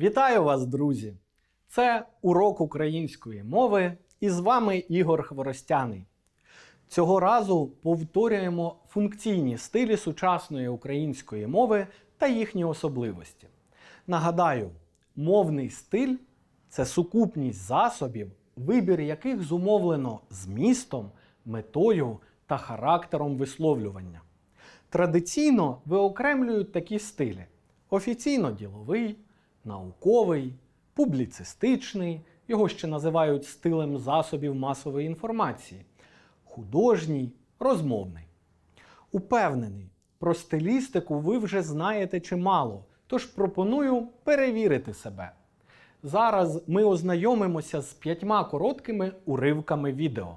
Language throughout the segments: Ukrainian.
Вітаю вас, друзі! Це урок української мови і з вами Ігор Хворостяний. Цього разу повторюємо функційні стилі сучасної української мови та їхні особливості. Нагадаю, мовний стиль це сукупність засобів, вибір яких зумовлено змістом, метою та характером висловлювання. Традиційно виокремлюють такі стилі: офіційно діловий, науковий, публіцистичний, його ще називають стилем засобів масової інформації, художній, розмовний. Упевнений, про стилістику ви вже знаєте чимало, тож пропоную перевірити себе. Зараз ми ознайомимося з п'ятьма короткими уривками відео.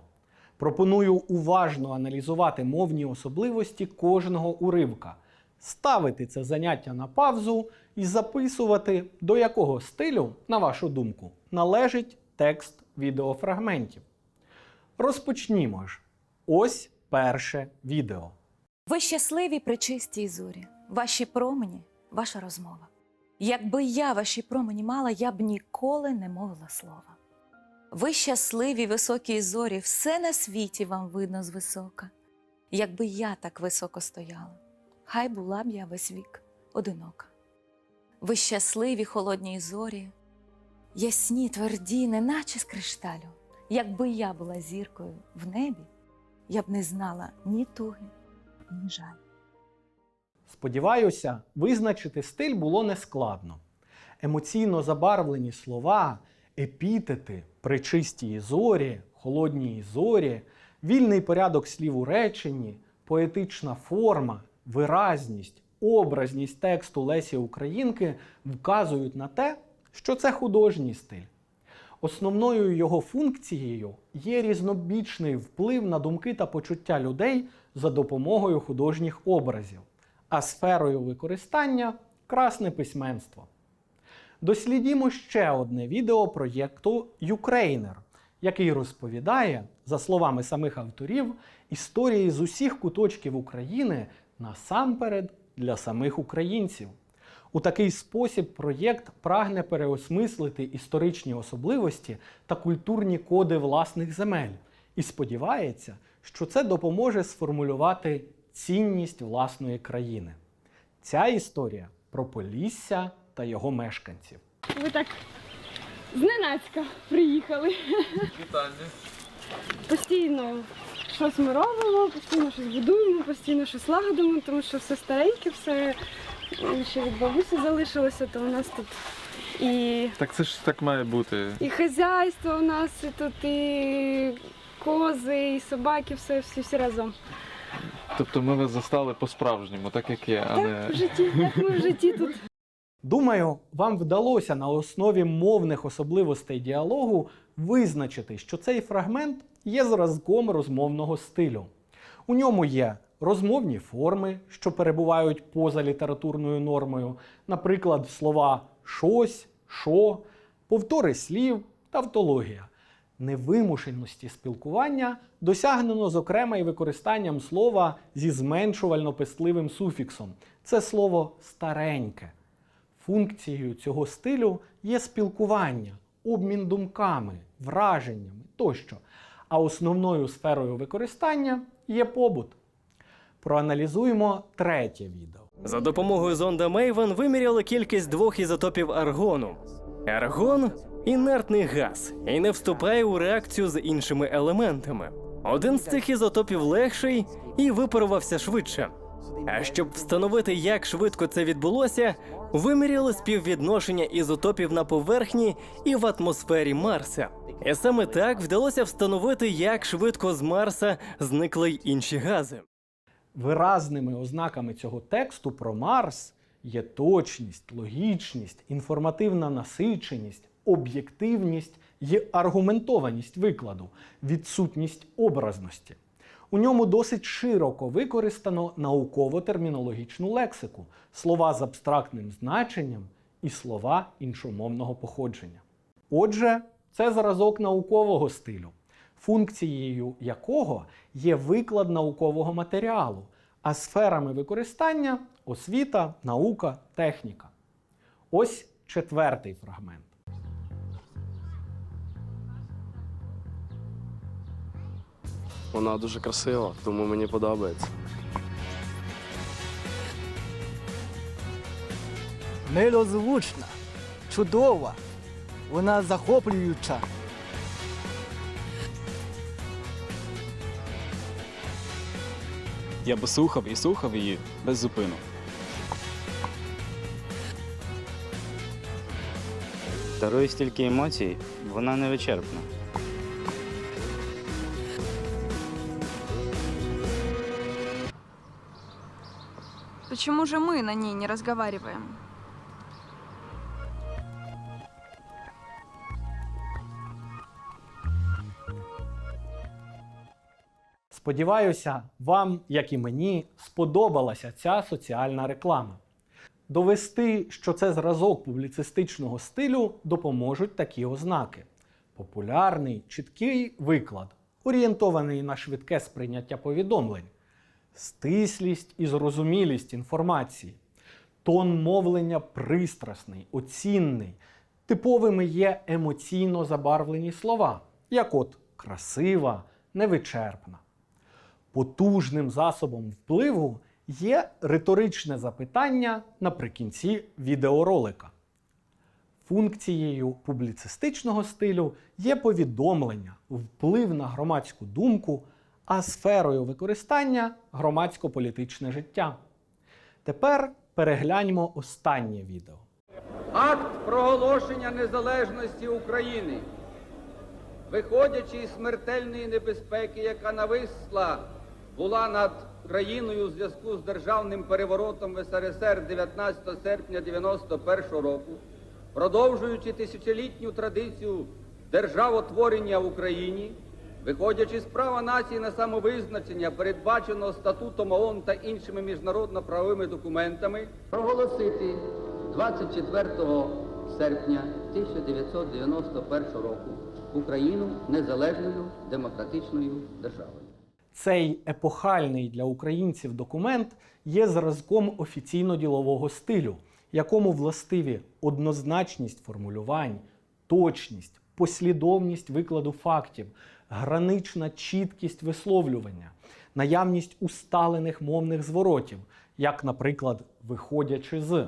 Пропоную уважно аналізувати мовні особливості кожного уривка, ставити це заняття на паузу і записувати, до якого стилю, на вашу думку, належить текст відеофрагментів. Розпочнімо ж. Ось перше відео. Ви щасливі при чистій зорі, ваші промені, ваша розмова. Якби я ваші промені мала, я б ніколи не мовила слова. Ви щасливі високій зорі, все на світі вам видно звисока. Якби я так високо стояла, хай була б я весь вік одинока. Ви щасливі холодній зорі, ясні, тверді, неначе з кришталю. Якби я була зіркою в небі, я б не знала ні туги, ні жаль. Сподіваюся, визначити стиль було нескладно. Емоційно забарвлені слова, епітети, причистій зорі, холодній зорі, вільний порядок слів у реченні, поетична форма, виразність, образність тексту Лесі Українки вказують на те, що це художній стиль. Основною його функцією є різнобічний вплив на думки та почуття людей за допомогою художніх образів, а сферою використання красне письменство. Дослідімо ще одне відео проєкту Ukrainer, який розповідає, за словами самих авторів, історії з усіх куточків України насамперед для самих українців. У такий спосіб проєкт прагне переосмислити історичні особливості та культурні коди власних земель і сподівається, що це допоможе сформулювати цінність власної країни. Ця історія про Полісся та його мешканців. Ви так зненацька приїхали. Вітання. Постійно щось ми робимо, постійно щось будуємо, постійно щось лагодимо, тому що все стареньке, все ще від бабусі залишилося, то у нас тут і, Так це ж так має бути. і хазяйство у нас, і тут і кози, і собаки, все, всі, всі разом. Тобто ми вас застали по-справжньому, так як є, а Так, в житті, як ми в житті тут. Думаю, вам вдалося на основі мовних особливостей діалогу визначити, що цей фрагмент є зразком розмовного стилю. У ньому є розмовні форми, що перебувають поза літературною нормою, наприклад, слова щось, що, повтори слів, тавтологія. Невимушеності спілкування досягнено, зокрема, і використанням слова зі зменшувально-пестливим суфіксом. Це слово стареньке. Функцією цього стилю є спілкування, обмін думками, враженнями тощо. А основною сферою використання є побут. Проаналізуємо третє відео. За допомогою зонда Мейвен виміряли кількість двох ізотопів аргону. Аргон інертний газ і не вступає у реакцію з іншими елементами. Один з цих ізотопів легший і випарувався швидше. А щоб встановити, як швидко це відбулося, виміряли співвідношення ізотопів на поверхні і в атмосфері Марса. І саме так вдалося встановити, як швидко з Марса зникли й інші гази. Виразними ознаками цього тексту про Марс є точність, логічність, інформативна насиченість, об'єктивність і аргументованість викладу, відсутність образності. У ньому досить широко використано науково-термінологічну лексику, слова з абстрактним значенням і слова іншомовного походження. Отже, це зразок наукового стилю, функцією якого є виклад наукового матеріалу, а сферами використання освіта, наука, техніка. Ось четвертий фрагмент. Вона дуже красива, тому мені подобається. Милозвучна, чудова, вона захоплююча. Я би слухав і слухав її без зупину. Дарує стільки емоцій, вона невичерпна. Почему же мы на ней не разговариваем? Сподіваюся, вам, як і мені, сподобалася ця соціальна реклама. Довести, що це зразок публіцистичного стилю, допоможуть такі ознаки: популярний, чіткий виклад, орієнтований на швидке сприйняття повідомлень, стислість і зрозумілість інформації, тон мовлення пристрасний, оцінний. Типовими є емоційно забарвлені слова, як от красива, невичерпна. Потужним засобом впливу є риторичне запитання наприкінці відеоролика. Функцією публіцистичного стилю є повідомлення, вплив на громадську думку, а сферою використання громадсько-політичне життя. Тепер перегляньмо останнє відео. Акт проголошення незалежності України, виходячи із смертельної небезпеки, яка нависла була над країною у зв'язку з державним переворотом в СРСР 19 серпня 91 року, продовжуючи тисячолітню традицію державотворення в Україні, виходячи з права нації на самовизначення, передбаченого статутом ООН та іншими міжнародно-правовими документами, проголосити 24 серпня 1991 року Україну незалежною демократичною державою. Цей епохальний для українців документ є зразком офіційно-ділового стилю, якому властиві однозначність формулювань, точність, послідовність викладу фактів, гранична чіткість висловлювання, наявність усталених мовних зворотів, як, наприклад, виходячи з.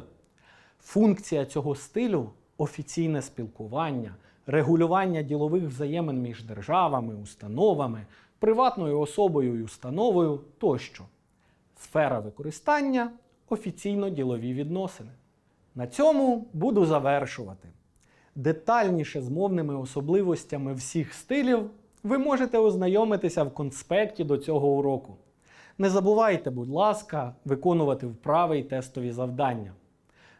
Функція цього стилю офіційне спілкування, регулювання ділових взаємин між державами, установами, приватною особою і установою тощо. Сфера використання офіційно-ділові відносини. На цьому буду завершувати. Детальніше з мовними особливостями всіх стилів ви можете ознайомитися в конспекті до цього уроку. Не забувайте, будь ласка, виконувати вправи й тестові завдання.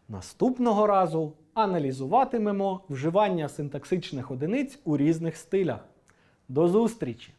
Наступного разу аналізуватимемо вживання синтаксичних одиниць у різних стилях. До зустрічі!